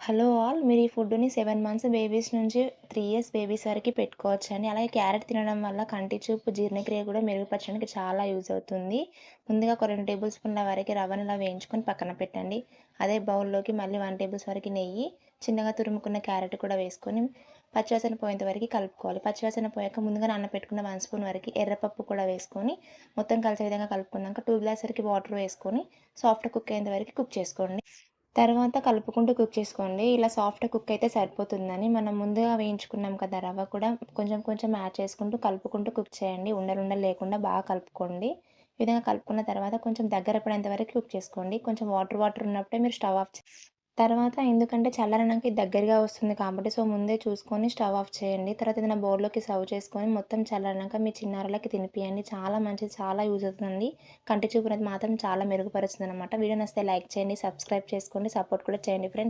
Hello all మీరు ఈ ఫుడ్‌ని సెవెన్ మంత్స్ బేబీస్ నుంచి త్రీ ఇయర్స్ బేబీస్ వరకి పెట్టుకోవచ్చండి. అలాగే క్యారెట్ తినడం వల్ల కంటి చూపు, జీర్ణక్రియ కూడా మెరుగుపరచడానికి చాలా యూజ్ అవుతుంది. ముందుగా ఒక రెండు టేబుల్ స్పూన్ల వరకు రవ్వను ఇలా వేయించుకొని పక్కన పెట్టండి. అదే బౌల్‌లోకి మళ్ళీ వన్ టేబుల్స్ వరకు నెయ్యి, చిన్నగా తురుముకున్న క్యారెట్ కూడా వేసుకొని పచ్చివాసన పోయేంత వరకు కలుపుకోవాలి. పచ్చివాసన పోయాక ముందుగా నానబెట్టుకున్న వన్ స్పూన్ వరకు ఎర్రపప్పు కూడా వేసుకొని మొత్తం కలిసే విధంగా కలుపుకున్నాక టూ గ్లాస్ వరకు వాటర్ వేసుకొని సాఫ్ట్ కుక్ అయ్యేంత వరకు కుక్ చేసుకోండి. తర్వాత కలుపుకుంటూ కుక్ చేసుకోండి. ఇలా సాఫ్ట్ కుక్ అయితే సరిపోతుందని మనం ముందుగా వేయించుకున్నాం కదా రవ్వ కూడా కొంచెం కొంచెం యాడ్ చేసుకుంటూ కలుపుకుంటూ కుక్ చేయండి. ఉండలుండలు లేకుండా బాగా కలుపుకోండి. ఈ విధంగా కలుపుకున్న తర్వాత కొంచెం దగ్గర పడేంత వరకు కుక్ చేసుకోండి. కొంచెం వాటర్ వాటర్ ఉన్నప్పుడే మీరు స్టవ్ ఆఫ్ తర్వాత ఎందుకంటే చల్లారినాక దగ్గరగా వస్తుంది కాబట్టి సో ముందే చూసుకొని స్టవ్ ఆఫ్ చేయండి. తర్వాత ఏదైనా బౌల్‌లోకి సర్వ్ చేసుకొని మొత్తం చల్లారినాక మీ చిన్నారులకి తినిపియండి. చాలా మంచిది. చాలా యూజ్ అవుతుంది కంటి చూపు అనేది మాత్రం చాలా మెరుగుపరుస్తుందనమాట. వీడియో నస్తే లైక్ చేయండి, సబ్స్క్రైబ్ చేసుకోండి, సపోర్ట్ కూడా చేయండి ఫ్రెండ్స్.